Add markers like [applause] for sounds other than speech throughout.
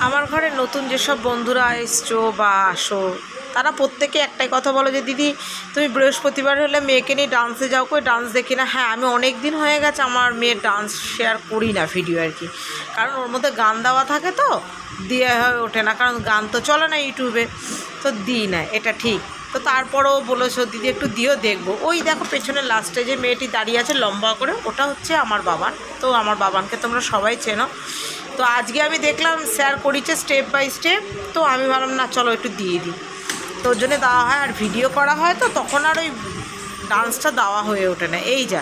আমার ঘরে নতুন যেসব বন্ধুরা এসছো বা আসো তারা প্রত্যেকে একটাই কথা বলো যে, দিদি, তুমি বৃহস্পতিবার হলে মেয়েকে নিয়ে ডান্সে যাও কই? ডান্স দেখি না। হ্যাঁ আমি অনেক দিন হয়ে গেছে আমার মেয়ের ডান্স শেয়ার করি না ভিডিও আর কি। কারণ ওর মধ্যে গান দেওয়া থাকে তো, দিয়ে হয়ে ওঠে না। কারণ গান তো চলে না ইউটিউবে তো দিই না, এটা ঠিক। তো তারপরেও বলেছ, দিদি, একটু দিয়েও দেখব। ওই দেখো পেছনে লাস্টে যে মেয়েটি দাঁড়িয়ে আছে লম্বা করে, ওটা হচ্ছে আমার বাবান। তো আমার বাবানকে তোমরা সবাই চেনো। তো আজকে আমি দেখলাম শেয়ার করেছে স্টেপ বাই স্টেপ তো আমি ভাবলাম, না, চলো একটু দিয়ে দিই। তো ওর জন্য দেওয়া হয় আর ভিডিও করা হয় তো তখন আর ওই ডান্সটা দেওয়া হয়ে ওঠে না। এই যা,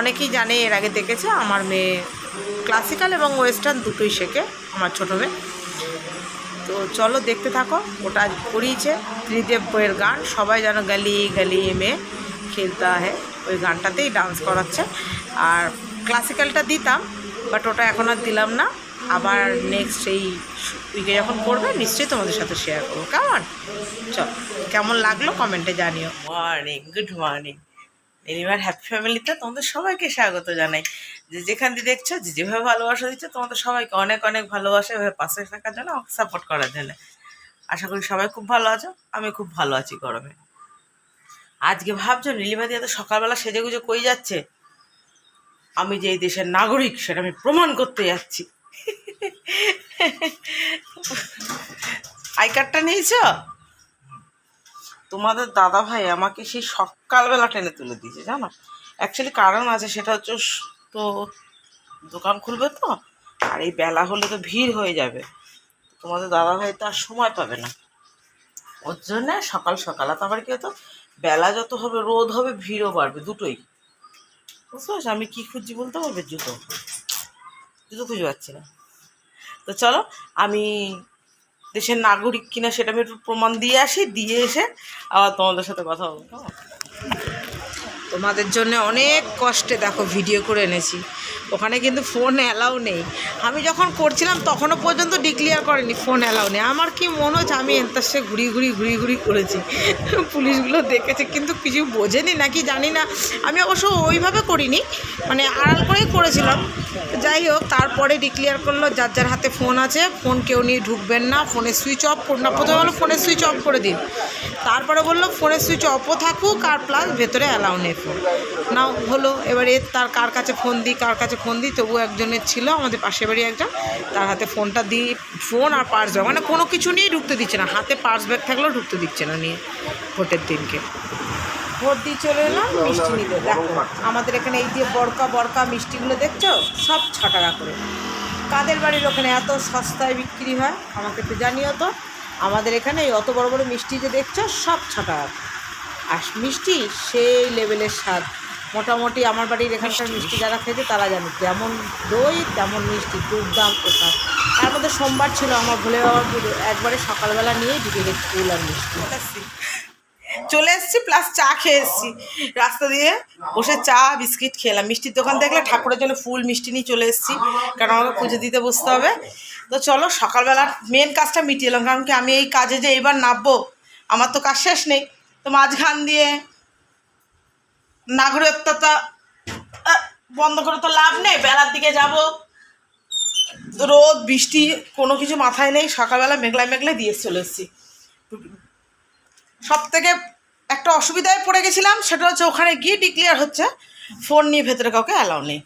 অনেকেই জানে, এর আগে দেখেছে? আমার মেয়ে ক্লাসিক্যাল এবং ওয়েস্টার্ন দুটোই শেখে, আমার ছোটো মেয়ে। তো চলো দেখতে থাকো, ওটা করিয়েছে ত্রিদেব বইয়ের গান। সবাই যেন গালি গালি মেয়ে খেলতে হ্যাঁ ওই গানটাতেই ডান্স করাচ্ছে। আর ক্লাসিক্যালটা দিতাম বাট ওটা এখন আর দিলাম না। আবার নেক্সট এই উইকে যখন করবে, নিশ্চয়ই তোমাদের সাথে শেয়ার করব। কেমন চল, কেমন লাগল কমেন্টে জানিও। মর্নিং গুড মর্নিং এনিমার হ্যাপি ফ্যামিলিতে তোমাদের সবাইকে স্বাগত জানাই। যে যেখান দিয়ে দেখছ, যে যেভাবে ভালোবাসা দিচ্ছে, তোমাদের সবাইকে অনেক অনেক ভালোবাসা, এভাবে পাশে থাকার জন্য আমাকে সাপোর্ট করার জন্য। আশা করি সবাই খুব ভালো আছো, আমি খুব ভালো আছি গরমে। আজকে ভাবছ, নীলিমা দিয়ে তো সকালবেলা সেজে গুজে কই যাচ্ছে? আমি যে এই দেশের নাগরিক, সেটা আমি প্রমাণ করতে যাচ্ছি। আই কার্ডটা নিয়েছো? তোমাদের দাদা ভাই আমাকে সেই সকালবেলা টেনে তুলে দিয়েছে, জানো? অ্যাকচুয়ালি কারণ আছে, সেটা হচ্ছে তো দোকান খুলবে তো, আর এই বেলা হলে তো ভিড় হয়ে যাবে। তোমাদের দাদা ভাই তো আর সময় পাবে না। ওর জন্য সকাল সকাল, আর তারপরে কি হতো? বেলা যত হবে, রোদ হবে, ভিড়ও বাড়বে দুটোই। বুঝতে পারছ? আমি কী খুঁজছি বলতে পারবে? জুতো। জুতো খুঁজে পাচ্ছি না। তো চলো, আমি দেশের নাগরিক কিনা সেটা আমি একটু প্রমাণ দিয়ে আসি, দিয়ে এসে আবার তোমাদের সাথে কথা বলব। তোমাদের জন্য অনেক কষ্টে দেখো ভিডিও করে এনেছি। ওখানে কিন্তু ফোন অ্যালাউ নেই। আমি যখন করছিলাম, তখনও পর্যন্ত ডিক্লিয়ার করেনি ফোন অ্যালাউ নেই। আমার কি মনে হচ্ছে, আমি এন্তার সে ঘুরি ঘুরি ঘুরি ঘুরি করেছি। পুলিশগুলো দেখেছে, কিন্তু কিছু বোঝেনি নাকি জানি না। আমি অবশ্য ওইভাবে করিনি মানে আড়াল করেই করেছিলাম। যাই হোক, তারপরে ডিক্লিয়ার করল, যার যার হাতে ফোন আছে ফোন কেউ নিয়ে ঢুকবেন না ফোনে সুইচ অফ করুন না। প্রথমে বলল ফোনের সুইচ অফ করে দিন। তারপরে বলল ফোনের সুইচ অফও থাকুক, আর প্লাস ভেতরে অ্যালাউ নেই ফোন নাও, হলো, এবারে তার কার কাছে ফোন দিই, কার কাছে ফোন দিই তবু একজনের ছিল, আমাদের পাশের বাড়ি একজন, তার হাতে ফোনটা দিই ফোন আর পার্স ব্যাগ মানে কোনো কিছু নিয়েই ঢুকতে দিচ্ছে না, হাতে পার্স ব্যাগ থাকলেও ঢুকতে দিচ্ছে না নিয়ে, ভোটের দিনকে। ভোট দিয়ে চলে এলাম মিষ্টি নিতে দেখো, আমাদের এখানে এই দিয়ে বরকা বরকা মিষ্টিগুলো দেখছ, সব ছ টাকা করে। কাদের বাড়ির ওখানে এত সস্তায় বিক্রি হয়, আমাকে একটু জানিও তো, আমাদের এখানে এই অত বড় বড় মিষ্টি যে দেখছ, সব ছ টাকা আর মিষ্টি সেই লেভেলের স্বাদ। মোটামুটি আমার বাড়ির এখানকার মিষ্টি। যারা খেয়েছে তারা জানে যেমন দই তেমন মিষ্টি দুর্দাম প্রসাদ তার মধ্যে সোমবার ছিল আমার ভুলে বাবার পুজো। একবারে সকালবেলা নিয়েই ঢুকে গেছি ফুল আর মিষ্টি। চলে এসেছি প্লাস চা খেয়ে এসেছি। রাস্তা দিয়ে বসে চা বিস্কিট খেলাম। মিষ্টির দোকান দেখলে ঠাকুরের জন্য ফুল মিষ্টি নিয়ে চলে এসেছি। কারণ আমাকে পুজো দিতে বসতে হবে। তো চলো সকালবেলার মেন কাজটা মিটিয়ে এলাম। কারণ কি আমি এই কাজে যে এবার নামবো আমার তো কাজ শেষ নেই। তো মাঝখান দিয়ে নাগরিকতা বন্ধ করে তো লাভ নেই, বেলার দিকে যাব। রোদ, বৃষ্টি, কোনো কিছু মাথায় নেই, সকালবেলা মেঘলায় মেঘলায় দিয়ে চলে এসেছি। সব থেকে একটা অসুবিধায় পড়ে গেছিলাম, সেটা হচ্ছে ওখানে গিয়ে ডিক্লিয়ার হচ্ছে ফোন নিয়ে ভেতরে কাউকে অ্যালাউ নেই।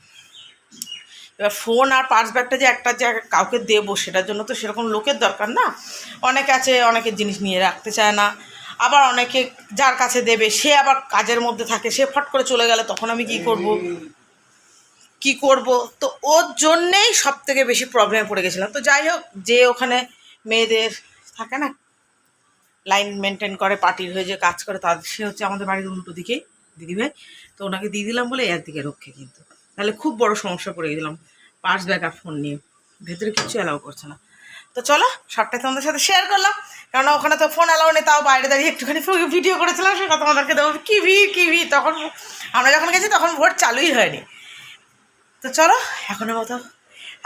এবার ফোন আর পার্স ব্যাগটা যে একটা জায়গায় কাউকে দেবো, সেটার জন্য তো সেরকম লোকের দরকার না। অনেকে আছে, অনেকের জিনিস নিয়ে রাখতে চায় না। আবার অনেকে যার কাছে দেবে, সে আবার কাজের মধ্যে থাকে, সে ফট করে চলে গেলে তখন আমি কি করব? কি করব? তো ওর জন্যেই সব থেকে বেশি প্রবলেমে পড়ে গেছিলাম। তো যাই হোক, যে ওখানে মেয়েদের থাকে না লাইন মেনটেন করে পার্টির হয়ে যে কাজ করে তাদের সে হচ্ছে আমাদের বাড়ির উল্টো দিকেই দিদিভাই তো ওনাকে দিয়ে দিলাম বলে একদিকে রক্ষে কিন্তু। তাহলে খুব বড় সমস্যা পড়ে গেছিলাম। পার্স ব্যাগ আর ফোন নিয়ে। ভেতরে কিচ্ছু অ্যালাউ করছে না। তো চলো, সবটাই তোমাদের সাথে শেয়ার করলাম। কারণ ওখানে তো ফোন অ্যালাউ নেই, তাও বাইরে দাঁড়িয়ে একটুখানি ভিডিও করেছিলাম সেটা তোমাদেরকে দেবো। কি ভিড় কি ভিড়? তখন আমরা যখন গেছি, তখন ভোট চালুই হয়নি। তো চলো, এখনের মতো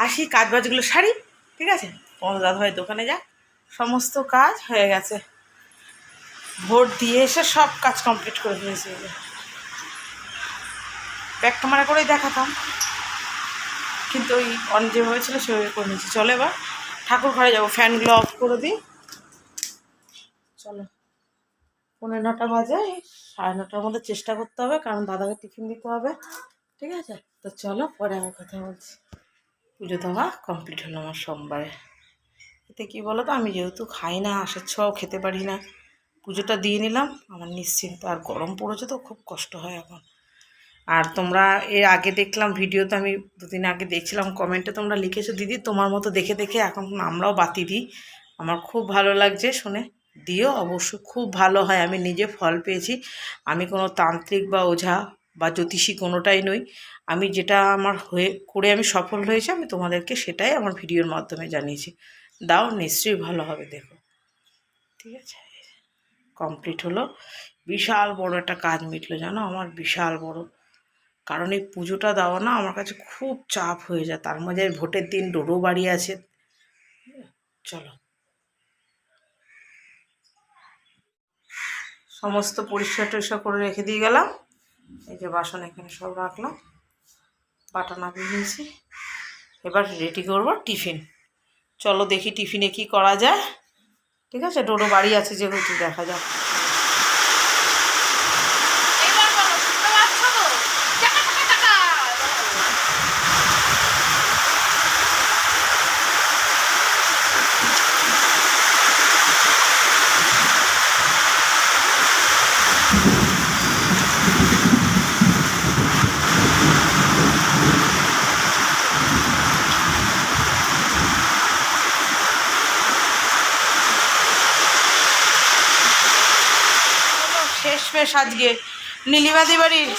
আসি কাজ বাজগুলো সারি, ঠিক আছে? তোমাদের দাদাভাই দোকানে যা সমস্ত কাজ হয়ে গেছে। ভোট দিয়ে এসে সব কাজ কমপ্লিট করে ফেলেছি। ব্যাগ ক্যামেরা করেই দেখাতাম। কিন্তু ওই অন যেভাবে ছিল, সেভাবে করে নিয়েছি। চলো এবার। ঠাকুর ঘরে যাব, ফ্যানগুলো অফ করে দিই। চলো। পনেরো নটা বাজে, সাড়ে নটার মধ্যে চেষ্টা করতে হবে, কারণ দাদাকে টিফিন দিতে হবে। ঠিক আছে? তো চলো, পরে আমার কথা বলছি। পুজো দেওয়া কমপ্লিট হলো আমার সোমবারে। এতে কী বলো তো আমি যেহেতু খাই না, আসার ছ খেতে পারি না, পুজোটা দিয়ে নিলাম। আমার নিশ্চিন্ত, আর গরম পড়েছে তো, খুব কষ্ট হয় এখন। আর তোমরা এর আগে দেখলাম ভিডিওতে আমি দুদিন আগে দেখছিলাম কমেন্টে তোমরা লিখেছো, দিদি, তোমার মতো দেখে দেখে এখন আমরাও বাতি দিই। আমার খুব ভালো লাগছে শুনে। দিও অবশ্যই খুব ভালো হয়, আমি নিজে ফল পেয়েছি। আমি কোনো তান্ত্রিক বা ওঝা বা জ্যোতিষী কোনোটাই নই। আমি যেটা আমার হয়ে, করে আমি সফল হয়েছি, আমি তোমাদেরকে সেটাই আমার ভিডিওর মাধ্যমে জানিয়েছি। দাও, নিশ্চয়ই ভালো হবে, দেখো। ঠিক আছে? কমপ্লিট হলো। বিশাল বড় একটা কাজ মিটলো, জানো? আমার বিশাল বড়। কারণ এই পুজোটা দেওয়া না আমার কাছে খুব চাপ হয়ে যায়। তার মধ্যে ভোটের দিন ডোরো বাড়ি আছে। চলো। সমস্ত পরিষ্কার টরিষ্কার করে রেখে দিয়ে গেলাম। এই যে বাসন এখানে সব রাখলাম। বাটা নামিয়ে নিয়েছি। এবার রেডি করব টিফিন। চলো দেখি টিফিনে কি করা যায়। ঠিক আছে? ডোডো বাড়ি আছে যেহেতু, দেখা যাক এবার বলো শুনতে পাচ্ছ তো টাকা টাকা টাকা শেষমেশ আজকে নীলিমাদি বাড়ির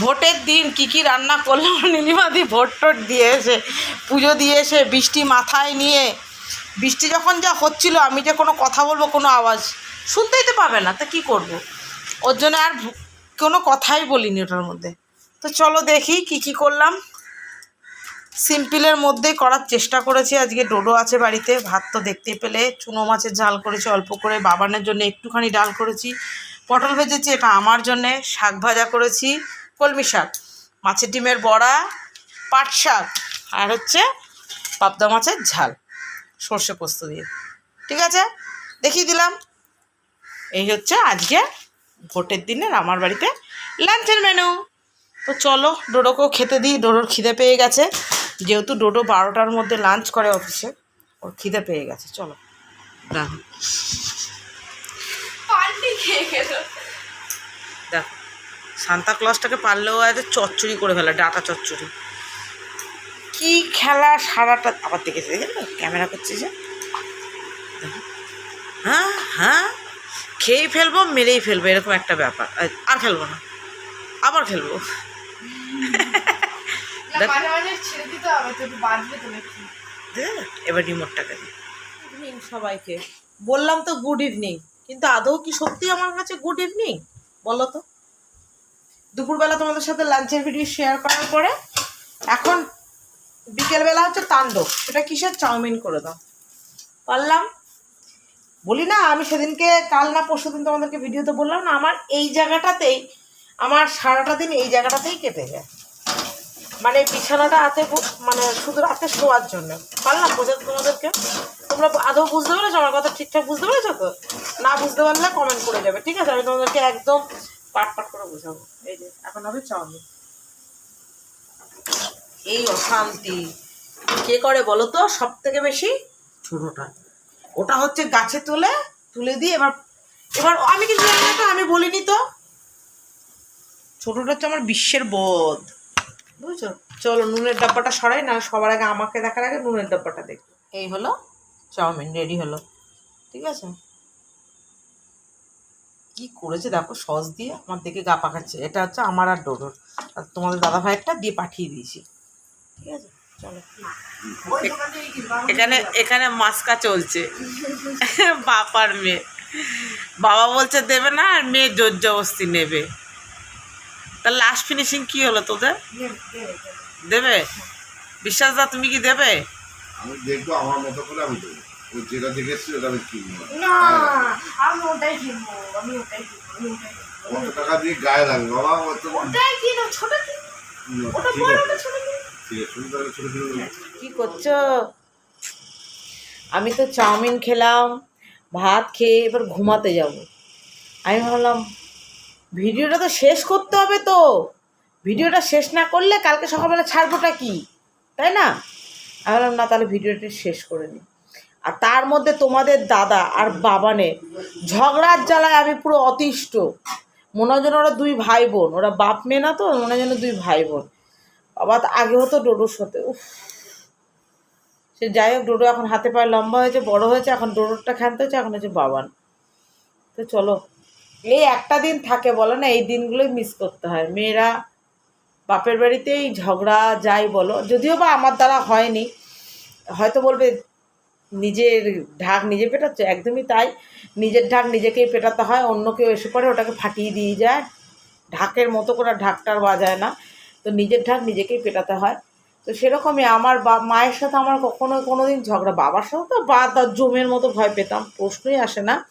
ভোটের দিন কি কি রান্না করলাম [laughs] নীলিমাদি ভোট টোট দিয়ে এসে, পুজো দিয়ে এসে, বৃষ্টি মাথায় নিয়ে, বৃষ্টি যখন যা হচ্ছিল, আমি যে কোনো কথা বলব, কোনো আওয়াজ শুনতেই তো পাবে না, তা কি করব। ওর জন্য আর কোনো কথাই বলিনি ওটার মধ্যে। তো চলো দেখি কি কি করলাম। সিম্পলের মধ্যেই করার চেষ্টা করেছি, আজকে ডোডো আছে বাড়িতে, ভাত তো দেখতে পেলে, চুনো মাছের ঝাল করেছি, অল্প করে বাবানের জন্য একটুখানি ডাল করেছি। পটল ভেজেছি, এটা আমার জন্যে শাক ভাজা করেছি, কলমি শাক। মাছের ডিমের বড়া, পাট শাক, আর হচ্ছে পাবদা মাছের ঝাল, সর্ষে পোস্ত দিয়ে। ঠিক আছে? দেখিয়ে দিলাম। এই হচ্ছে আজকে ভোটের দিনের আমার বাড়িতে লাঞ্চের মেনু তো চলো, ডোডোকেও খেতে দিই, ডোডোর খিদে পেয়ে গেছে। যেহেতু ডোডো বারোটার মধ্যে লাঞ্চ করে অফিসে, ওর খিদে পেয়ে গেছে, চলো। খেয়ে গেল দেখো সান্তা ক্লসটাকে পারলেও আজ চচ্চড়ি করে ফেলে ডাটা চচ্চড়ি। কি খেলা সারাটা আবার দেখেছে দেখেছ? ক্যামেরা করছে যে? হ্যাঁ হ্যাঁ খেয়েই ফেলব মেরেই ফেলব এরকম একটা ব্যাপার। আর- খেলব না। আবার খেলব এবার রিমোটটাকে সবাইকে। বললাম তো গুড ইভিনিং কিন্তু আদৌ কি সত্যি আমার কাছে গুড ইভিনিং বলো তো। দুপুরবেলা তোমাদের সাথে লাঞ্চের ভিডিও শেয়ার করার পরে এখন বিকেলবেলা হচ্ছে তাণ্ডব। সেটা কিসের চাউমিন করে দাও? পারলাম? বলি না, আমি সেদিনকে, কাল না পরশু দিন তোমাদেরকে ভিডিওতে বললাম না, আমার এই জায়গাটাতেই, আমার সারাটা দিন এই জায়গাটাতেই কেটে যায়। মানে বিছানাটা হাতে মানে শুধু রাতে শোয়ার জন্য। পারলাম বোঝাতে তোমাদেরকে? তোমরা আদৌ বুঝতে পেরেছ? আমার কথা ঠিকঠাক বুঝতে পেরেছ তো? না বুঝতে পারলে কমেন্ট করে যাবে ঠিক আছে? আমি তোমাদেরকে একদম পাট পাট করে বোঝাবো। এই যে, এখন হবে চাউমিন। এই অশান্তি। কে করে বলো তো? সব থেকে বেশি ছোটোটা। ওটা হচ্ছে গাছে তুলে তুলে দিয়ে এবার এবার আমি কিছু জানি না তো, আমি বলিনি তো। ছোটোটা হচ্ছে আমার বিশ্বের বোধ। বুঝছ? চলো, নুনের ডাব্বাটা সরাই না সবার আগে আমাকে দেখার আগে নুনের ডাব্বাটা দেখো। এই হলো চাউমিন, রেডি হলো। ঠিক আছে? কি করেছে? দেখো সস দিয়ে আমার দিকে গা পাকাচ্ছে। এটা হচ্ছে আমার আর ডোডোর। আর তোমাদের দাদা ভাইয়েরটা দিয়ে পাঠিয়ে দিয়েছি। ঠিক আছে? চলো। এখানে এখানে মাস্কা চলছে। বাপার মেয়ে। বাবা বলছে দেবে না আর মেয়ে জোর জবস্তি নেবে। তা লাস্ট ফিনিশিং কি হলো তোদের? দেবে? বিশ্বাস দা তুমি কি দেবে? আমি দেখব আমার মতো করে আমি দেবো। যেটা দেখে এসছি ওটা আমি কিনবো না। আমি ওটাই কিনবো আমি ওটাই কিনবো আমি কত টাকা দিয়ে গায়ে লাগবে? বাবা তো ওটাই কিনো ছোট কিনো ওটা বড় ওটা ছোট কিনো ঠিক আছে শুরু করে ছোট ছোট কি করছ? আমি তো চাউমিন খেলাম ভাত খেয়ে এবার ঘুমাতে যাব। আমি ভাবলাম ভিডিওটা তো শেষ করতে হবে তো। ভিডিওটা শেষ না করলে কালকে সকালবেলা ছাড়বোটা কি? তাই না? আমি বললাম না তাহলে ভিডিওটা শেষ করে নিই আর তার মধ্যে তোমাদের দাদা আর বাবানে ঝগড়ার জ্বালায় আমি পুরো অতিষ্ঠ। মনে হয় ওরা দুই ভাই বোন ওরা বাপ মেয়ে না তো, মনে হয় দুই ভাই বোন বাবা তো আগে হতো ডোডোর সাথে, উফ। সে যাই হোক, ডোডো এখন হাতে পায়ে লম্বা হয়েছে, বড় হয়েছে, এখন ডোডোরটা খেলতে হচ্ছে এখন হচ্ছে বাবান তো চলো, এই একটা দিন থাকে বলো না, এই দিনগুলোই মিস করতে হয়। মেয়েরা বাপের বাড়িতেই ঝগড়া, যাই বলো। যদিও বা আমার দ্বারা হয়নি, হয়তো বলবে নিজের ঢাক নিজে পেটাচ্ছে, একদমই তাই। নিজের ঢাক নিজেকেই পেটাতে হয় অন্য কেউ এসে পড়ে ওটাকে ফাটিয়ে দিয়ে যায়। ঢাকের মতো করে ঢাকটার বাজায় না। তো নিজের ঢাক নিজেকেই পেটাতে হয়। তো সেরকমই আমার বা, মায়ের সাথে আমার কখনো কোনো দিন ঝগড়া, বাবার সাথে তো বা তার জমের মতো ভয় পেতাম, প্রশ্নই আসে না।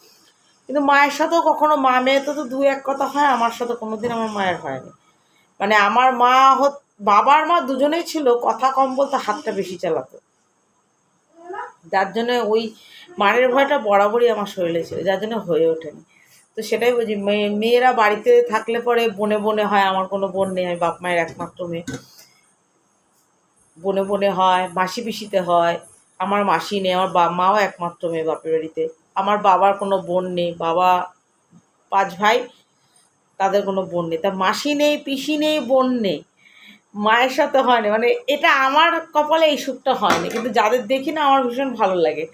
কিন্তু মায়ের সাথেও কখনো, মা মেয়েতে তো তো দু এক কথা হয়, আমার সাথে কোনো দিন আমার মায়ের হয়নি। মানে আমার মা বাবার মা দুজনেই ছিল, কথা কম বলতে হাতটা বেশি চালাতো। যার জন্য ওই মারের ভয়টা বরাবরই আমার শরীরে ছিল, যার জন্য হয়ে ওঠেনি। তো সেটাই বলছি মেয়ে মেয়েরা বাড়িতে থাকলে পরে বনে বনে হয়, আমার কোনো বোন নেই, আমি বাপ মায়ের একমাত্র মেয়ে। বনে বনে হয়, মাসি পিসিতে হয়, আমার মাসি নেই, আমার বাপ মাও একমাত্র মেয়ে বাপের বাড়িতে। আমার বাবার কোনো বোন নেই, বাবা, পাঁচ ভাই, তাদের কোনো বোন নেই। তা মাসি নেই, পিসি নেই, বোন নেই। মায়ের সাথে হয়নি মানে এটা আমার কপালে এই সুখটা হয়নি, কিন্তু যাদের দেখি না আমার ভীষণ ভালো লাগে।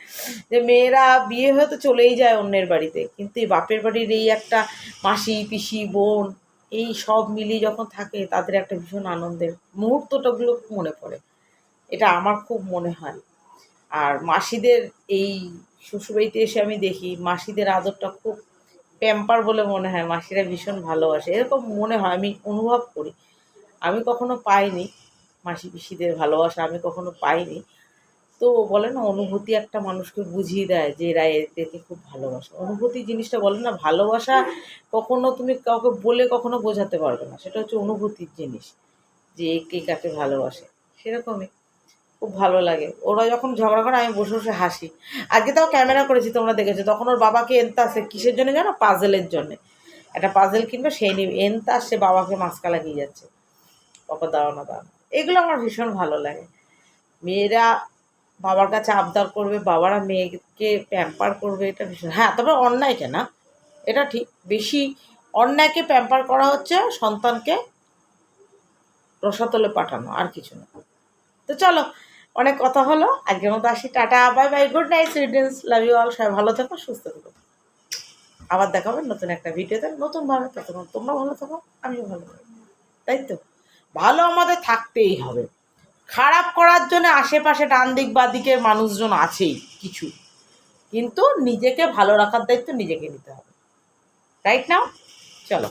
যে মেয়েরা বিয়ে হয়ে তো চলেই যায় অন্যের বাড়িতে, কিন্তু এই বাপের বাড়ির এই একটা মাসি, পিসি, বোন, এই সব মিলিয়ে যখন থাকে, তাদের একটা ভীষণ আনন্দের মুহূর্তটাগুলো মনে পড়ে। এটা আমার খুব মনে হয়। আর মাসিদের এই শ্বশুরবাড়িতে এসে আমি দেখি, মাসিদের আদরটা খুব প্যাম্পার বলে মনে হয়, মাসিরা ভীষণ ভালোবাসে। এরকম মনে হয়, আমি অনুভব করি। আমি কখনো পাইনি মাসি পিসিদের ভালোবাসা, আমি কখনো পাইনি। তো বলে না, অনুভূতি একটা মানুষকে বুঝিয়ে দেয় যে এরা এদেরকে খুব ভালোবাসে। অনুভূতি জিনিসটা বলে না, ভালোবাসা কখনো তুমি কাউকে বলে কখনো বোঝাতে পারবে না। সেটা হচ্ছে অনুভূতির জিনিস, যে কে কাকে ভালোবাসে। সেরকমই খুব ভালো লাগে। ওরা যখন ঝগড়া করে, আমি বসে বসে হাসি। আজকে তাও ক্যামেরা করেছি, তোমরা দেখেছ। তখন ওর বাবাকে এনতে আসে কিসের জন্য জানো? পাজেলের জন্য। একটা পাজেল কিনবে সেই নিয়ে এনতে আসছে বাবাকে মাস্কা লাগিয়ে যাচ্ছে। বাবা দাও না দাও এগুলো আমার ভীষণ ভালো লাগে। মেয়েরা বাবার কাছে আবদার করবে, বাবারা মেয়েকে প্যাম্পার করবে, এটা ভীষণ হ্যাঁ তবে অন্যায়কে না, এটা ঠিক। বেশি অন্যায়কে প্যাম্পার করা হচ্ছে সন্তানকে রসাতলে পাঠানো, আর কিছু না। তো চলো, অনেক কথা হলো। আজকের মতো আসি, tata bye bye good night সুইডেন্স love you all সবাই ভালো থেকো, সুস্থ থেকো। আবার দেখাবেন নতুন একটা ভিডিওতে নতুনভাবে, ততক্ষণ তোমরা ভালো থাকো, আমিও ভালো থাকো তাই তো? ভালো আমাদের থাকতেই হবে। খারাপ করার জন্য আশেপাশে ডান দিক বা দিকের মানুষজন আছেই কিছু। কিন্তু নিজেকে ভালো রাখার দায়িত্ব নিজেকে নিতে হবে। রাইট নাও চলো।